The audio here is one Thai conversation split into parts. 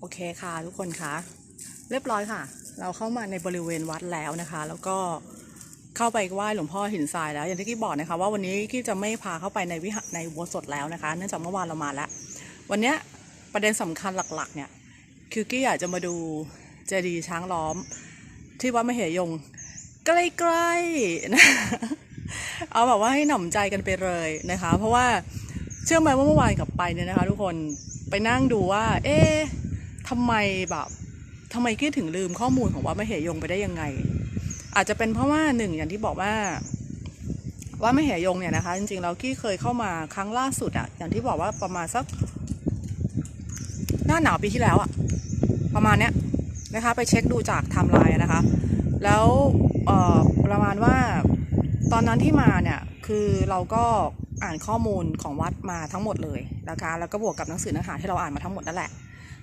โอเคค่ะทุกคนคะเรียบร้อยค่ะ เราเข้ามาในบริเวณวัดแล้วนะคะ แล้วก็เข้าไปไหว้หลวงพ่อหินทรายแล้ว อย่างที่กี้บอกนะคะ ว่าวันนี้กี้จะไม่พาเข้าไปในวิหารในอุโบสถแล้วนะคะเนื่องจากเมื่อวานเรามาแล้ว วันนี้ประเด็นสำคัญหลักๆ เนี่ยคือกี้อยากจะมาดูเจดีย์ช้างล้อม ที่วัดมเหยงใกล้ๆนะเอาแบบว่าให้หนำใจกันไปเลยนะคะ เพราะว่าเชื่อไหมว่าเมื่อวานกลับไปเนี่ยนะคะ ทุกคนไปนั่งดูว่า เอ๊ ทำไมแบบทำไมกี้ถึงลืมข้อมูลของวัดมเหยงไปได้ยังไง อาจจะเป็นเพราะว่าหนึ่งอย่างที่บอกว่าวัดมเหยงเนี่ยนะคะ จริงๆแล้วกี้เคยเข้ามาครั้งล่าสุดอะอย่างที่บอกว่าประมาณสัก หน้าหนาวปีที่แล้วอะประมาณเนี้ยนะคะ ไปเช็คดูจากไทม์ไลน์นะคะ แล้วประมาณว่าตอนนั้นที่มาเนี่ยคือเราก็อ่านข้อมูลของวัดมาทั้งหมดเลยนะคะแล้วก็บวกกับหนังสือเนื้อหาที่เราอ่านมาทั้งหมดนั่นแหละ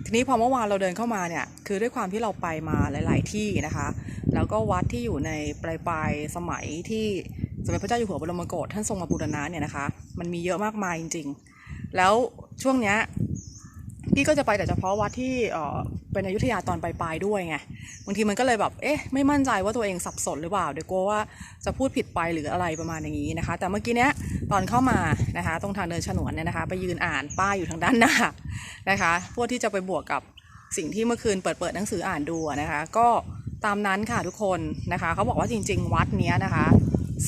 ทีนี้พอเมื่อวานเราเดินเข้ามาเนี่ยคือด้วยความที่เราไปมาหลาย ๆ ที่นะคะ แล้วก็วัดที่อยู่ในปลายปลายสมัยที่สมเด็จพระเจ้าอยู่หัวบรมโกศท่านทรงมาบูรณะเนี่ยนะคะ มันมีเยอะมากมายจริง ๆ แล้วช่วงเนี้ย พี่ก็จะไปแต่เฉพาะวัดที่เป็นอยุธยาตอนปลายๆด้วยไงบางทีมันก็เลยแบบเอ๊ะไม่มั่นใจว่าตัวเองสับสนหรือเปล่าเดี๋ยวกลัวว่าจะพูดผิดไปหรืออะไรประมาณอย่างนี้นะคะ แต่เมื่อกี้เนี้ยตอนเข้ามานะคะ ตรงทางเดินฉนวนเนี่ยนะคะ ไปยืนอ่านป้ายอยู่ทางด้านหน้านะคะเพื่อที่จะไปบวกกับสิ่งที่เมื่อคืนเปิดเปิดหนังสืออ่านดูนะคะ ก็ตามนั้นค่ะทุกคนนะคะเขาบอกว่าจริง ๆ วัดเนี้ยนะคะ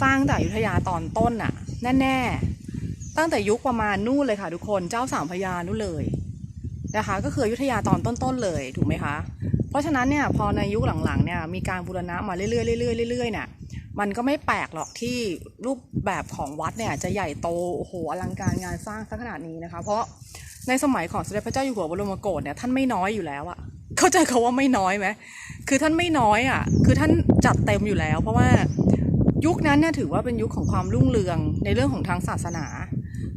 สร้างแต่อยุธยาตอนต้นน่ะแน่ๆตั้งแต่ยุคประมาณนู่นเลยค่ะทุกคนเจ้าสามพระยานู่นเลย นะคะ ก็คืออยุธยาตอนต้นๆเลยถูกไหมคะ เพราะฉะนั้นเนี่ยพอในยุคหลังๆเนี่ยมีการบูรณะมาเรื่อยๆเรื่อยๆเรื่อยๆเนี่ยมันก็ไม่แปลกหรอกที่รูปแบบของวัดเนี่ยจะใหญ่โตโอ้โหอลังการงานสร้างสักขนาดนี้นะคะ เพราะในสมัยของสมเด็จพระเจ้าอยู่หัวบรมโกศเนี่ยท่านไม่น้อยอยู่แล้วอะเข้าใจเขาว่าไม่น้อยไหมคือท่านไม่น้อยอะคือท่านจัดเต็มอยู่แล้ว เพราะว่ายุคนั้นเนี่ยถือว่าเป็นยุคของความรุ่งเรืองในเรื่องของทางศาสนา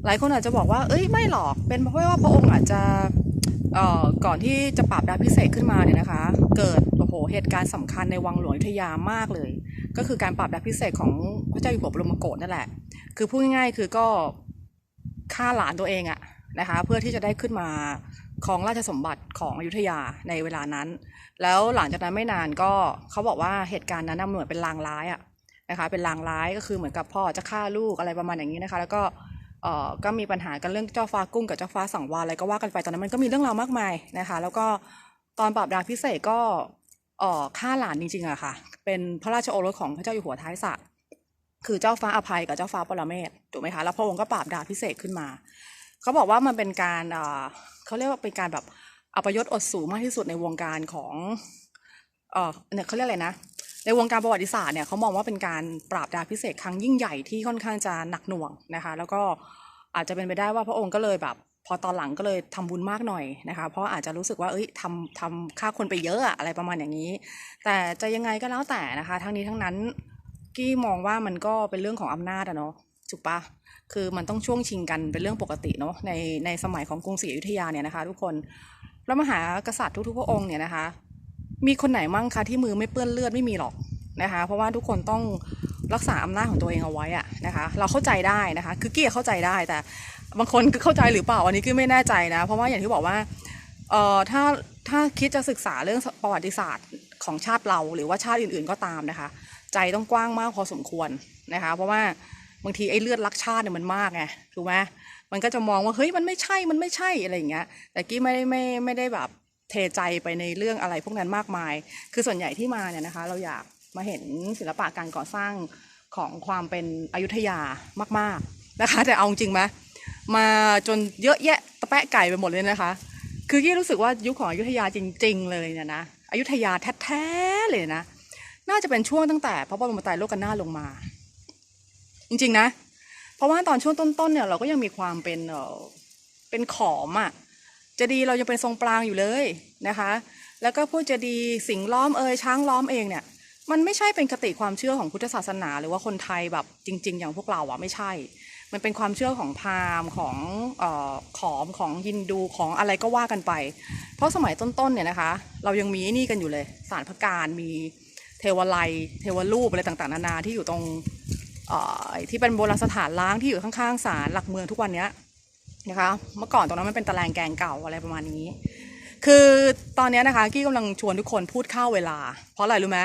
หลายคนอาจจะบอกว่า เอ้ยไม่หรอกเป็นเพราะว่าพระองค์อาจจะ ก่อนที่จะปราบดาพิเศษขึ้นมาเนี่ยนะคะ เกิดโอ้โหเหตุการณ์สำคัญในวังหลวงอยุธยามากเลย ก็คือการปราบดาพิเศษของพระเจ้าอยู่หัวบรมโกศนั่นแหละ คือพูดง่ายๆคือก็ฆ่าหลานตัวเองอะนะคะ เพื่อที่จะได้ขึ้นมาครองราชสมบัติของอยุธยาในเวลานั้น แล้วหลังจากนั้นไม่นานก็เขาบอกว่าเหตุการณ์นั้นน่ะเหมือนเป็นลางร้ายอะนะคะ เป็นลางร้ายก็คือเหมือนกับพ่อจะฆ่าลูกอะไรประมาณอย่างนี้นะคะ แล้วก็ เอ่อก็มีปัญหากันเรื่องเจ้าฟ้ากุ้งกับเจ้าฟ้าสังวาลอะไรก็ว่ากันไปตอนนั้นมันก็มีเรื่องราวมากมายนะคะ แล้วก็ตอนปราบดาพิเศษก็เอ่อฆ่าหลานจริงๆอะค่ะ เป็นพระราชโอรสของพระเจ้าอยู่หัวท้ายสระคือเจ้าฟ้าอภัยกับเจ้าฟ้าปรเมศถูกไหมคะแล้วพระองค์ก็ปราบดาพิเศษขึ้นมาเขาบอกว่ามันเป็นการเอ่อเขาเรียกว่าเป็นการแบบอัปยศอดสูงมากที่สุดในวงการของเอ่อเนี่ยเขาเรียกอะไรนะ ในวงการประวัติศาสตร์เนี่ยเขามองว่าเป็นการปราบดาพิเศษครั้งยิ่งใหญ่ที่ค่อนข้างจะหนักหน่วงนะคะ แล้วก็อาจจะเป็นไปได้ว่าพระองค์ก็เลยแบบพอตอนหลังก็เลยทำบุญมากหน่อยนะคะ เพราะอาจจะรู้สึกว่าเอ้ยทำทำฆ่าคนไปเยอะอะอะไรประมาณอย่างนี้ แต่จะยังไงก็แล้วแต่นะคะ ทั้งนี้ทั้งนั้นกี้มองว่ามันก็เป็นเรื่องของอำนาจอะเนาะถูกปะคือมันต้องช่วงชิงกันเป็นเรื่องปกติเนาะในในสมัยของกรุงศรีอยุธยาเนี่ยนะคะ ทุกคนพระมหากษัตริย์ทุกๆพระองค์เนี่ยนะคะ มีคนไหนมั่งคะที่มือไม่เปื้อนเลือดไม่มีหรอกนะคะ เพราะว่าทุกคนต้องรักษาอำนาจของตัวเองเอาไว้อะนะคะ เราเข้าใจได้นะคะ คือกี้เข้าใจได้แต่ บางคนก็เข้าใจหรือเปล่าอันนี้ก็ไม่แน่ใจนะ เพราะว่าอย่างที่บอกว่าเอ่อถ้าถ้าคิดจะศึกษาเรื่องประวัติศาสตร์ของชาติเราหรือว่าชาติอื่นๆก็ตามนะคะ ใจต้องกว้างมากพอสมควรนะคะ เพราะว่าบางทีไอ้เลือดรักชาติเนี่ยมันมากไงถูกไหมมันก็จะมองว่าเฮ้ยมันไม่ใช่มันไม่ใช่อะไรอย่างเงี้ยแต่กี้ไม่ได้ไม่ไม่ได้แบบ เทใจไปในเรื่องอะไรพวกนั้นมากมาย คือส่วนใหญ่ที่มาเนี่ยนะคะ เราอยากมาเห็นศิลปะการก่อสร้างของความเป็นอยุธยามาก ๆนะคะ แต่เอาจริงไหมมาจนเยอะแยะตะแปะไก่ไปหมดเลยนะคะ คือกี้รู้สึกว่ายุคของอยุธยาจริง ๆ เลยเนี่ยนะอยุธยาแท้ๆเลยนะน่าจะเป็นช่วงตั้งแต่พระบรมไตรโลกนาถลงมา จริง ๆ นะ เพราะว่าตอนช่วงต้นๆเนี่ยเราก็ยังมีความเป็นเออเป็นขอมอะ่ะ จดีเรายังเป็นทรงปรางอยู่เลยนะคะ แล้วก็พวกเจะดีย์สิงล้อมเอ่ยช้างล้อมเองเนี่ยมันไม่ใช่เป็นคติความเชื่อของพุทธศาสนา หรือว่าคนไทยแบบจริง ๆ อย่างพวกเราอะไม่ใช่ มันเป็นความเชื่อของพราหมณ์ของออขอมของฮินดูของอะไรก็ว่ากันไป เพราะสมัยต้นๆเนี่ยนะคะ เรายังมีนี่กันอยู่เลยสารพระการมีเทวไลยเทวรูปอะไรต่างๆนานาที่อยู่ตรงที่เป็นโบราณสถานล้างที่อยู่ข้างๆศาลหลักเมืองทุกวันเนี้ย นะคะ เมื่อก่อนตรงนั้นมันเป็นตะแลงแกงเก่าอะไรประมาณนี้ คือตอนนี้นะคะกี้กำลังชวนทุกคนพูดข้าวเวลา เพราะอะไรรู้ไหม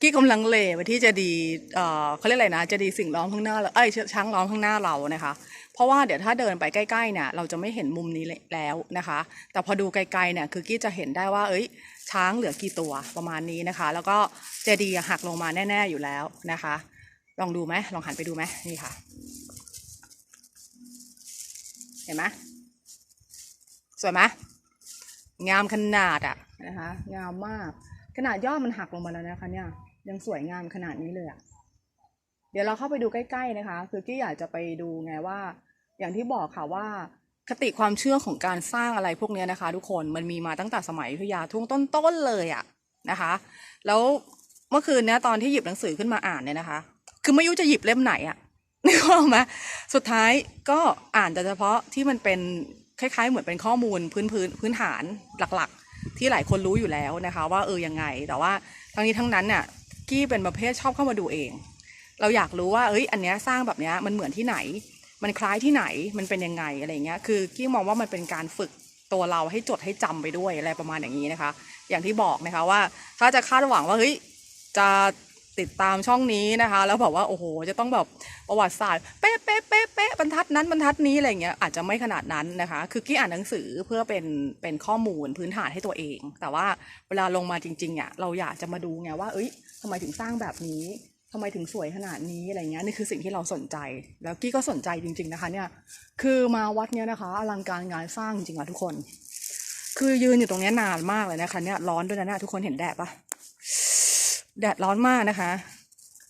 กี้กำลังเลไปที่เจะดีเออเขาเรียกอะไรนะเจะดีสิ่งล้อมข้างหน้าเราเอ้ยช้างล้อมข้างหน้าเรานะคะ เพราะว่าเดี๋ยวถ้าเดินไปใกล้ๆเนี่ยเราจะไม่เห็นมุมนี้แล้วนะคะ แต่พอดูไกลๆเนี่ยคือกี้จะเห็นได้ว่า เอ้ย ช้างเหลือกี่ตัวประมาณนี้นะคะ แล้วก็เจดีย์หักลงมาแน่ ๆอยู่แล้วนะคะ ลองดูไหมลองหันไปดูไหมนี่ค่ะ เห็นไหมสวยไหมงามขนาดอะนะคะงามมาก ขนาดยอดมันหักลงมาแล้วนะคะ เนี่ย ยังสวยงามขนาดนี้เลยอะเดี๋ยวเราเข้าไปดูใกล้ๆนะคะ คือกี้อยากจะไปดูไงว่า อย่างที่บอกค่ะว่าคติความเชื่อของการสร้างอะไรพวกเนี้ยนะคะ ทุกคนมันมีมาตั้งแต่สมัยอยุธยาทุ่งต้นๆเลยอะนะคะ แล้วเมื่อคืนเนี้ยตอนที่หยิบหนังสือขึ้นมาอ่านเนี่ยนะคะ คือไม่รู้จะหยิบเล่มไหนอะ กออกไหมสุดท้ายก็อ่านแต่เฉพาะที่มันเป็นคล้ายๆ เหมือนเป็นข้อมูลพื้นพื้นพื้นฐานหลักๆ ที่หลายคนรู้อยู่แล้วนะคะ ว่าเออยังไง แต่ว่าทั้งนี้ทั้งนั้นน่ะกี้เป็นประเภทชอบเข้ามาดูเอง เราอยากรู้ว่าเอ้ยอันเนี้ยสร้างแบบเนี้ยมันเหมือนที่ไหน มันคล้ายที่ไหนมันเป็นยังไงอะไรเงี้ยคือกี้มองว่ามันเป็นการฝึกตัวเราให้จดให้จำไปด้วยอะไรประมาณอย่างนี้นะคะ อย่างที่บอกนะคะว่า ถ้าจะคาดหวังว่าเฮ้ยจะ ติดตามช่องนี้นะคะ แล้วบอกว่าโอ้โหจะต้องแบบประวัติศาสตร์เป๊ะเป๊ะเป๊ะเป๊ะบรรทัดนั้นบรรทัดนี้อะไรเงี้ยอาจจะไม่ขนาดนั้นนะคะ คือกี้อ่านหนังสือเพื่อเป็นเป็นข้อมูลพื้นฐานให้ตัวเอง แต่ว่าเวลาลงมาจริงๆอะเราอยากจะมาดูไงว่า เอ้ยทำไมถึงสร้างแบบนี้ทำไมถึงสวยขนาดนี้อะไรเงี้ยนี่คือสิ่งที่เราสนใจ แล้วกี้ก็สนใจจริง ๆนะคะ เนี่ย คือมาวัดเนี้ยนะคะอลังการงานสร้างจริงๆอะทุกคน คือยืนอยู่ตรงนี้นานมากเลยนะคะเนี่ยร้อนด้วยนะเนี่ยทุกคนเห็นแดดปะ แดดร้อนมากนะคะ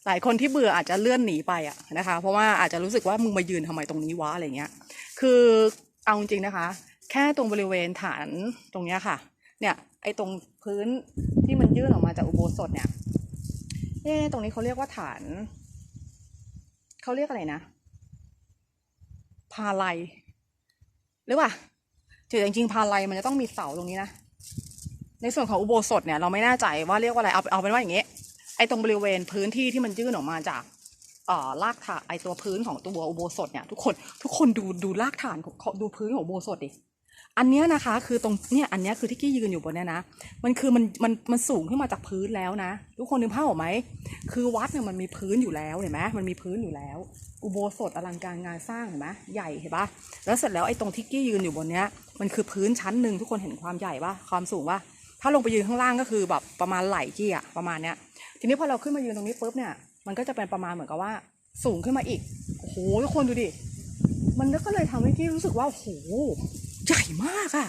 หลายคนที่เบื่ออาจจะเลื่อนหนีไปอะนะคะ เพราะว่าอาจจะรู้สึกว่ามึงมายืนทำไมตรงนี้วะอะไรเงี้ย คือเอาจริงนะคะ แค่ตรงบริเวณฐานตรงเนี้ยค่ะ เนี่ยไอ้ตรงพื้นที่มันยื่นออกมาจากอุโบสถเนี่ยเอ๊ตรงนี้เขาเรียกว่าฐานเขาเรียกอะไรนะ พาไลหรือเปล่าจริงจริงๆพาไลมันจะต้องมีเสาตรงนี้นะในส่วนของอุโบสถเนี่ยเราไม่แน่ใจว่าเรียกว่าอะไรเอาเอาเป็นว่าอย่างเงี้ไอ้ตรงบริเวณพื้นที่ที่มันยื่นออกมาจากเอ่อรากฐานไอ้ตัวพื้นของตัวอุโบสถเนี่ยทุกคนทุกคนดูดูรากฐานของดูพื้นของอุโบสถดิอันเนี้ยนะคะคือตรงเนี่ยอันเนี้ยคือที่กี้ยืนอยู่บนเนี้ยนะมันคือมันมันมันสูงขึ้นมาจากพื้นแล้วนะ ทุกคนนึกภาพออกไหมคือวัดเนี่ยมันมีพื้นอยู่แล้วเห็นไหมมันมีพื้นอยู่แล้ว อุโบสถอลังการงานสร้างเห็นไหมใหญ่เห็นปะแล้วเสร็จแล้วไอ้ตรงที่กี้ยืนอยู่บนเนี้ยมันคือพื้นชั้นหนึ่งทุกคนเห็นความใหญ่ปะความสูงปะถ้าลงไปยืนข้างล่างก็คือแบบประมาณไหล่กี้อะประมาณเนี้ย ทีนี้พอเราขึ้นมายืนตรงนี้ปุ๊บเนี่ย มันก็จะเป็นประมาณเหมือนกับว่า สูงขึ้นมาอีก โอ้โหทุกคนดูดิ มันก็เลยทำให้กี้รู้สึกว่า โอ้โห ใหญ่มากอะ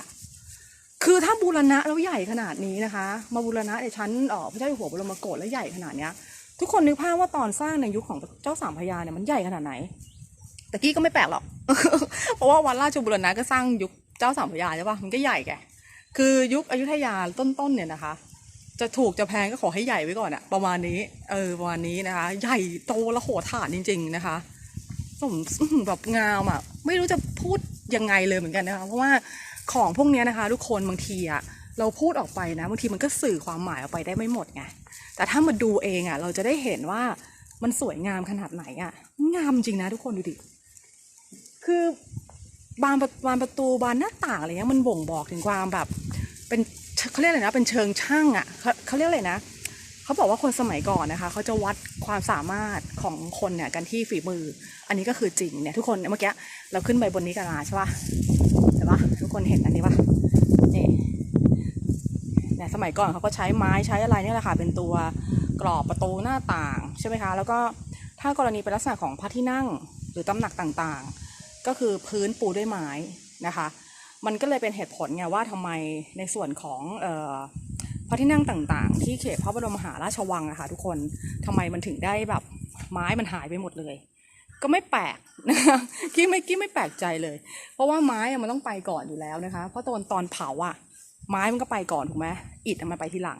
คือถ้าบูรณะแล้วใหญ่ขนาดนี้นะคะ มาบูรณะในชั้นออพระเจ้าอยู่หัวบรมโกศแล้วใหญ่ขนาดเนี้ย ทุกคนนึกภาพว่าตอนสร้างในยุคของเจ้าสามพระยาเนี่ยมันใหญ่ขนาดไหน แต่กี้ก็ไม่แปลกหรอก เพราะว่าวัดราชบุรณะก็สร้างยุคเจ้าสามพระยาใช่ปะมันก็ใหญ่แก คือยุคอยุธยาต้นๆเนี่ยนะคะ จะถูกจะแพงก็ขอให้ใหญ่ไว้ก่อนอะประมาณนี้ เออประมาณนี้นะคะ ใหญ่โตและโหฐานจริง ๆนะคะสมแบบงามอะไม่รู้จะพูดยังไงเลยเหมือนกันนะคะ เพราะว่าของพวกเนี้ยนะคะ ทุกคนบางทีอะเราพูดออกไปนะบางทีมันก็สื่อความหมายออกไปได้ไม่หมดไงแต่ถ้ามาดูเองอะเราจะได้เห็นว่ามันสวยงามขนาดไหนอะงามจริงนะทุกคนดูดิคือบานบานประตูบานหน้าต่างอะไรเงี้ยมันบ่งบอกถึงความแบบเป็น เขาเรียกอะไรนะ เป็นเชิงช่างอะ่ะเขาเขาเรียกอะไรนะเขาบอกว่าคนสมัยก่อนนะคะเขาจะวัดความสามารถของคนเนี่ยกันที่ฝีมือ อันนี้ก็คือจริงเนี่ยทุกคนเมื่อกี้เราขึ้นไปบนนี้กันมาใช่ปะเห็นปะทุกคนเห็นอันนี้ปะนี่เนี่ยสมัยก่อนเขาก็ใช้ไม้ใช้อะไรเนี่ยแหละค่ะเป็นตัวกรอบประตูหน้าต่างใช่ไหมคะ แล้วก็ถ้ากรณีเป็นลักษณะของพระที่นั่งหรือตำหนักต่างๆ ก็คือพื้นปูด้วยไม้นะคะ มันก็เลยเป็นเหตุผลไงว่าทำไมในส่วนของเออพระที่นั่งต่างๆ ที่เขตพระบรมมหาราชวังอะค่ะทุกคนทำไมมันถึงได้แบบไม้มันหายไปหมดเลย ก็ไม่แปลกนะคะกี้ไม่กี้ไม่แปลกใจเลย เพราะว่าไม้มันต้องไปก่อนอยู่แล้วนะคะ เพราะตอนตอนเผาอะไม้มันก็ไปก่อนถูกไหมอิฐมันไปทีหลัง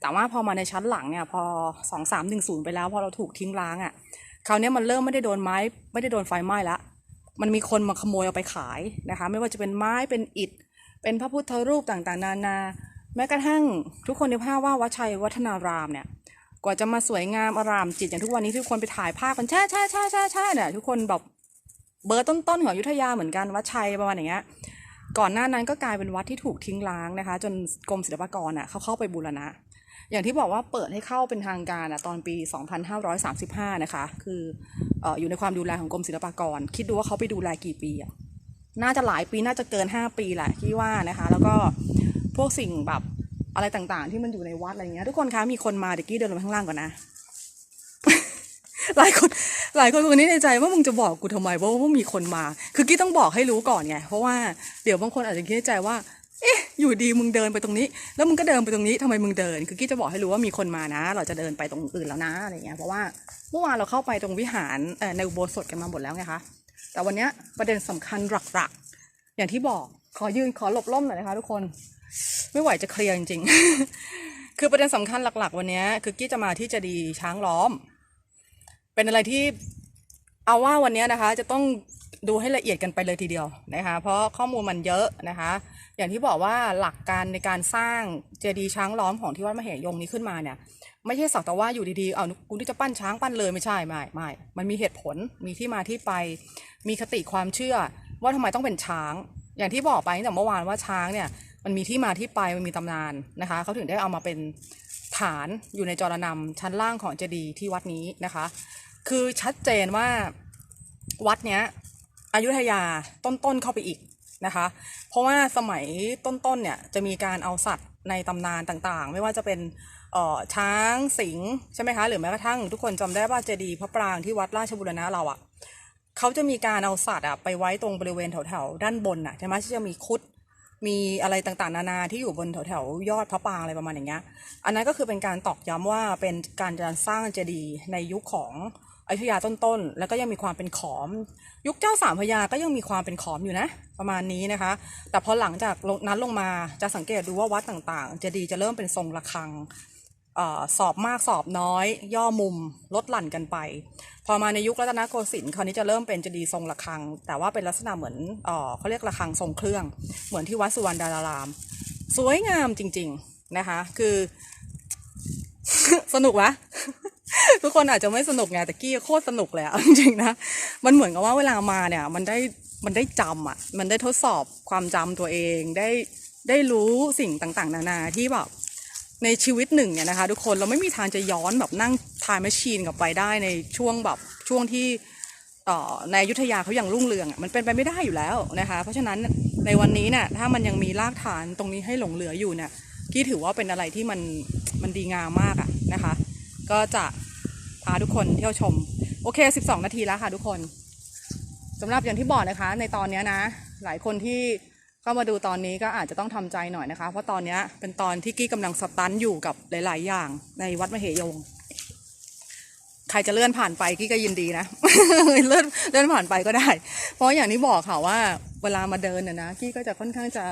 แต่ว่าพอมาในชั้นหลังเนี่ยพอสองสามหนึ่งศูนย์ไปแล้วพอเราถูกทิ้งร้างอะคราวนี้มันเริ่มไม่ได้โดนไม้ไม่ได้โดนไฟไหม้ละ มันมีคนมาขโมยเอาไปขายนะคะ ไม่ว่าจะเป็นไม้เป็นอิฐ เป็นพระพุทธรูปต่างๆ นานา แม้กระทั่งทุกคนในภาพว่าวัดชัยวัฒนารามเนี่ยกว่าจะมาสวยงามอารามจิตอย่างทุกวันนี้ทุกคนไปถ่ายภาพกันแช่แช่แช่แช่แช่เนี่ยทุกคนแบบเบอร์ต้นๆของอยุธยาเหมือนกันวัดชัยประมาณอย่างเงี้ยก่อนหน้านั้นก็กลายเป็นวัดที่ถูกทิ้งร้างนะคะ จนกรมศิลปากรอะเขาเข้าไปบูรณะ อย่างที่บอกว่าเปิดให้เข้าเป็นทางการอะตอนปี 2535 นะคะ คือออยู่ในความดูแลของกรมศิลปากร คิดดูว่าเขาไปดูแลกี่ปีอะน่าจะหลายปีน่าจะเกิน 5 ปีแหละที่ว่านะคะ แล้วก็พวกสิ่งแบบอะไรต่างๆ ที่มันอยู่ในวัดอะไรเงี้ยทุกคนคะมีคนมาเดี๋ยวกี้เดินลงไปข้างล่างก่อนนะ หลายคนหลายคนคนนี้ในใจว่ามึงจะบอกกูทำไมเพราว่ามีคนมา คือกี้ต้องบอกให้รู้ก่อนไงเพราะว่าเดี๋ยวบางคนอาจจะคิดในใจว่า เอ๊ะอยู่ดีมึงเดินไปตรงนี้ แล้วมึงก็เดินไปตรงนี้ทำไมมึงเดิน คือกี้จะบอกให้รู้ว่ามีคนมานะ เราจะเดินไปตรงอื่นแล้วนะอะไรเงี้ยเพราะว่าเมื่อวานเราเข้าไปตรงวิหารในอุโบสถกันมาหมดแล้วไงคะแต่วันนี้ประเด็นสำคัญหลักๆ อย่างที่บอกขอยืนขอหลบร่มหน่อยนะคะทุกคนไม่ไหวจะเคลียร์จริงๆ คือประเด็นสำคัญหลัก ๆ วันนี้คือกี้จะมาที่จะดีช้างล้อม เป็นอะไรที่เอาว่าวันนี้นะคะ จะต้องดูให้ละเอียดกันไปเลยทีเดียวนะคะ เพราะข้อมูลมันเยอะนะคะ อย่างที่บอกว่าหลักการในการสร้างเจดีย์ช้างล้อมของที่วัดมเหยงนี้ขึ้นมาเนี่ย ไม่ใช่สักแต่ว่าอยู่ดีๆเอากูที่จะปั้นช้างปั้นเลยไม่ใช่ไม่ไม่มันมีเหตุผลมีที่มาที่ไป มีคติความเชื่อ ว่าทำไมต้องเป็นช้าง อย่างที่บอกไปตั้งแต่เมื่อวานว่าช้างเนี่ยมันมีที่มาที่ไปมันมีตำนานนะคะเขาถึงได้เอามาเป็นฐานอยู่ในจรนำชั้นล่างของเจดีย์ที่วัดนี้นะคะ คือชัดเจนว่าวัดเนี้ยอยุธยาต้นๆเข้าไปอีก นะคะ เพราะว่าสมัยต้นๆเนี่ยจะมีการเอาสัตว์ในตำนานต่างๆ ไม่ว่าจะเป็นช้างสิงห์ใช่ไหมคะหรือแม้กระทั่งทุกคนจำได้ว่าเจดีย์พระปรางที่วัดราชบุรณะเราอะเขาจะมีการเอาสัตว์อะไปไว้ตรงบริเวณแถวๆด้านบนอะใช่ไหมที่จะมีคุดมีอะไรต่างๆ นานาที่อยู่บนแถวๆยอดพระปรางอะไรประมาณอย่างเงี้ยอันนั้นก็คือเป็นการตอกย้ำว่าเป็นการการสร้างเจดีย์ในยุคของ อยุธยาต้นๆ แล้วก็ยังมีความเป็นขอม ยุคเจ้าสามพระยาก็ยังมีความเป็นขอมอยู่นะ ประมาณนี้นะคะ แต่พอหลังจากนั้นลงมาจะสังเกตดูว่าวัดต่างๆเจดีย์จะเริ่มเป็นทรงระฆังออสอบมากสอบน้อย ย่อมุมลดหลั่นกันไป พอมาในยุครัตนโกสินทร์คราวนี้จะเริ่มเป็นเจดีย์ทรงระฆัง แต่ว่าเป็นลักษณะเหมือนเออเขาเรียกระฆังทรงเครื่อง เหมือนที่วัดสุวรรณดาราราม สวยงามจริง ๆนะคะ คือ สนุกวะ ทุกคนอาจจะไม่สนุกไงแต่กี้โคตรสนุกเลยอะจริงๆนะมันเหมือนกับว่าเวลามาเนี่ย มันได้มันได้จำอะมันได้ทดสอบความจำตัวเองได้ได้รู้สิ่งต่างๆ นานาที่แบบในชีวิตหนึ่งเนี่ยนะคะ ทุกคนเราไม่มีทางจะย้อนแบบนั่งทายแมชชีนกลับไปได้ในช่วงแบบช่วงที่เอ่อในอยุทธยาเขาอย่างรุ่งเรืองอะมันเป็นไปไม่ได้อยู่แล้วนะคะ เพราะฉะนั้นในวันนี้เนี่ยถ้ามันยังมีรากฐานตรงนี้ให้หลงเหลืออยู่เนี่ย กี้ถือว่าเป็นอะไรที่มันมันดีงามมากอะนะคะ ก็จะ พาทุกคนเที่ยวชม โอเค 12 นาทีแล้วค่ะทุกคนสำหรับอย่างที่บอกนะคะ ในตอนนี้นะ หลายคนที่เข้ามาดูตอนนี้ก็อาจจะต้องทำใจหน่อยนะคะ เพราะตอนนี้เป็นตอนที่กี้กำลังสตันอยู่กับหลาย ๆ อย่างในวัดมเหยง ใครจะเลื่อนผ่านไปกี้ก็ยินดีนะ เลื่อนเลื่อนผ่านไปก็ได้ เพราะอย่างที่บอกค่ะว่า เวลามาเดินน่ะนะกี้ก็จะค่อนข้างจะ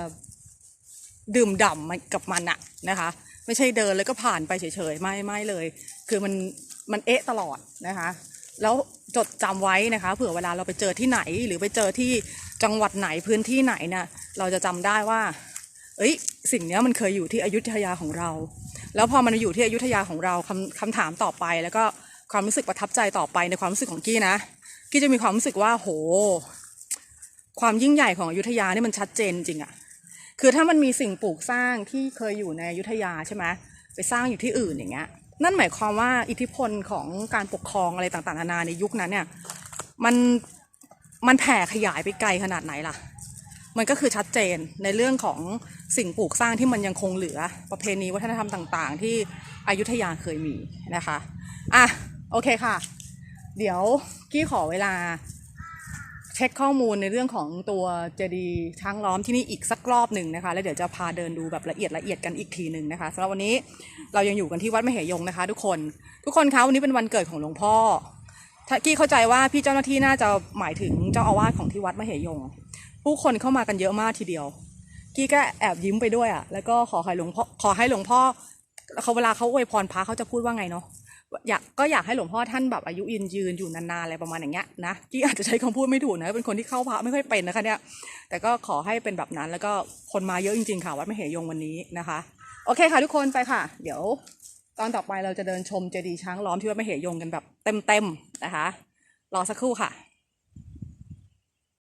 ดื่มด่ำกับมันอะนะคะ ไม่ใช่เดินแล้วก็ผ่านไปเฉย ๆ ไม่ไม่เลย คือมัน มันเอ๊ะตลอดนะคะ แล้วจดจำไว้นะคะเผื่อเวลาเราไปเจอที่ไหน หรือไปเจอที่จังหวัดไหนพื้นที่ไหนเนี่ยเราจะจำได้ว่า เอ้ย สิ่งนี้มันเคยอยู่ที่อยุธยาของเรา แล้วพอมันอยู่ที่อยุธยาของเราคำคำถามต่อไป แล้วก็ความรู้สึกประทับใจต่อไปในความรู้สึกของกี้นะกี้จะมีความรู้สึกว่าโห ความยิ่งใหญ่ของอยุธยานี่มันชัดเจนจริงอะคือถ้ามันมีสิ่งปลูกสร้างที่เคยอยู่ในอยุธยาใช่ไหมไปสร้างอยู่ที่อื่นอย่างเงี้ย นั่นหมายความว่าอิทธิพลของการปกครองอะไรต่างๆนานาในยุคนั้นเนี่ยมันมันแผ่ขยายไปไกลขนาดไหนล่ะ มันก็คือชัดเจนในเรื่องของสิ่งปลูกสร้างที่มันยังคงเหลือ ประเพณีวัฒนธรรมต่างๆ ที่อยุธยาเคยมีนะคะ อะ โอเคค่ะ เดี๋ยวกี้ขอเวลา เช็คข้อมูลในเรื่องของตัวเจดีย์ช้างล้อมที่นี่อีกสักรอบหนึ่งนะคะ แล้วเดี๋ยวจะพาเดินดูแบบละเอียดละเอียดกันอีกทีหนึ่งนะคะสำหรับวันนี้เรายังอยู่กันที่วัดมเหยงนะคะ ทุกคน ทุกคนคะวันนี้เป็นวันเกิดของหลวงพ่อกี้เข้าใจว่าพี่เจ้าหน้าที่น่าจะหมายถึงเจ้าอาวาสของที่วัดมเหยง ผู้คนเข้ามากันเยอะมากทีเดียว กี้ก็แอบยิ้มไปด้วยอะแล้วก็ขอให้หลวงพ่อขอให้หลวงพ่อเขาเวลาเขาอวยพรพระเขาจะพูดว่าไงเนาะ อยากก็อยากให้หลวงพ่อท่านแบบอายุยืนยืนอยู่นานๆอะไรประมาณอย่างเงี้ยนะกี้อาจจะใช้คำพูดไม่ถูกนะเป็นคนที่เข้าพระไม่ค่อยเป็นนะคะเนี่ยแต่ก็ขอให้เป็นแบบนั้นแล้วก็คนมาเยอะจริงๆค่ะวัดมเหยงวันนี้นะคะ โอเคค่ะทุกคนไปค่ะ เดี๋ยว ตอนต่อไปเราจะเดินชมเจดีย์ช้างล้อมที่วัดมเหยงกันแบบเต็มๆนะคะ รอสักครู่ค่ะ